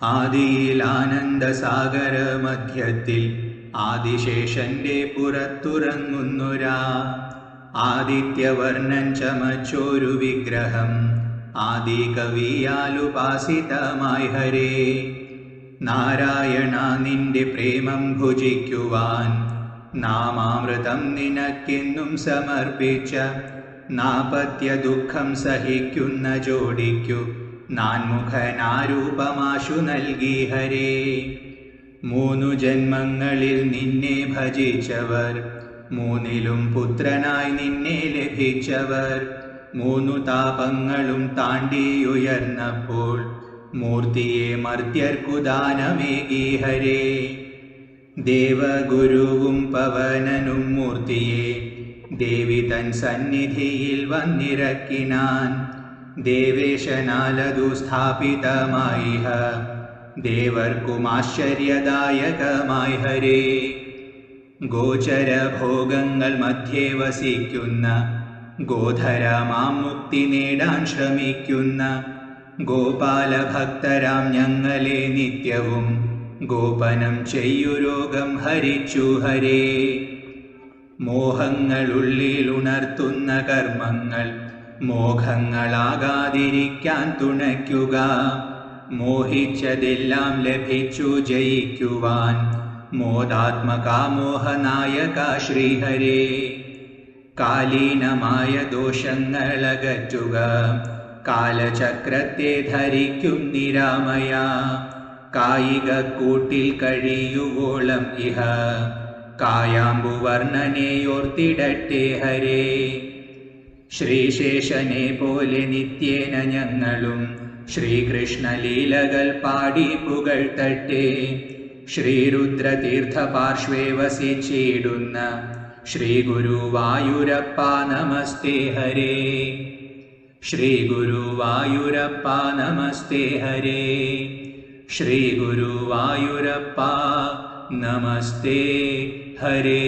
ആദിയിൽ ആനന്ദസാഗര മധ്യത്തിൽ ആദിശേഷന്റെ പുറത്തുറങ്ങുന്നൊരാ ആദിത്യവർണൻ ചമച്ചൊരു വിഗ്രഹം ആദി കവിയാലുപാസിതമായി ഹരേ. നാരായണ നിന്റെ പ്രേമം ഭുജിക്കുവാൻ നാമാമൃതം നിനക്കെന്നും സമർപ്പിച്ച നാപത്യ ദുഃഖം സഹിക്കുന്ന ജോഡിക്കു നാൻമുഖനാരൂപമാശു നൽകി ഹരേ. മൂന്നു ജന്മങ്ങളിൽ നിന്നെ ഭജിച്ചവർ മൂന്നിലും പുത്രനായി നിന്നെ ലഭിച്ചവർ. മൂന്നു താപങ്ങളും താണ്ടിയുയർന്നപ്പോൾ മൂർത്തിയെ മർത്യർക്കു ദാനമേകി ഹരേ. ദേവഗുരുവും പവനനും മൂർത്തിയെ ദേവി തൻ സന്നിധിയിൽ വന്നിറക്കിനാൻ ദേവേശനാലതു സ്ഥാപിതമായി ഹ ദേവർക്കും ആശ്ചര്യദായകമായി ഹരേ. ഗോചരഭോഗങ്ങൾ മധ്യേ വസിക്കുന്ന ഗോധരമാം മുക്തി നേടാൻ ശ്രമിക്കുന്ന ഗോപാലഭക്തരാം ഞങ്ങളെ നിത്യവും ഗോപനം ചെയ്യുരോഗം ഹരിച്ചു ഹരേ. മോഹങ്ങളുള്ളിൽ ഉണർത്തുന്ന കർമ്മങ്ങൾ മോഹങ്ങളാകാതിരിക്കാൻ തുണയ്ക്കുക. മോഹിച്ചതെല്ലാം ലഭിച്ചു ജയിക്കുവാൻ. മോദാത്മകാമോഹനായക ശ്രീഹരേ. കാലീനമായ ദോഷങ്ങളകറ്റുക കാലചക്രത്തെ ധരിക്കും നിരാമയ. കായിക കൂട്ടിൽ കഴിയുവോളം ഇഹ. കായാമ്പുവർണനെയോർത്തിടട്ടെ ഹരേ. ശ്രീശേഷനെ പോലെ നിത്യേന ഞങ്ങളും ശ്രീകൃഷ്ണലീലകൾ പാടി പുകഴ്ത്തട്ടെ ശ്രീരുദ്രതീർത്ഥ പാർശ്വേ വസിച്ചിടുന്ന ശ്രീ ഗുരുവായൂരപ്പ നമസ്തേ ഹരേ ശ്രീ ഗുരുവായൂരപ്പ നമസ്തേ ഹരേ ശ്രീ ഗുരുവായൂരപ്പ നമസ്തേ ഹരേ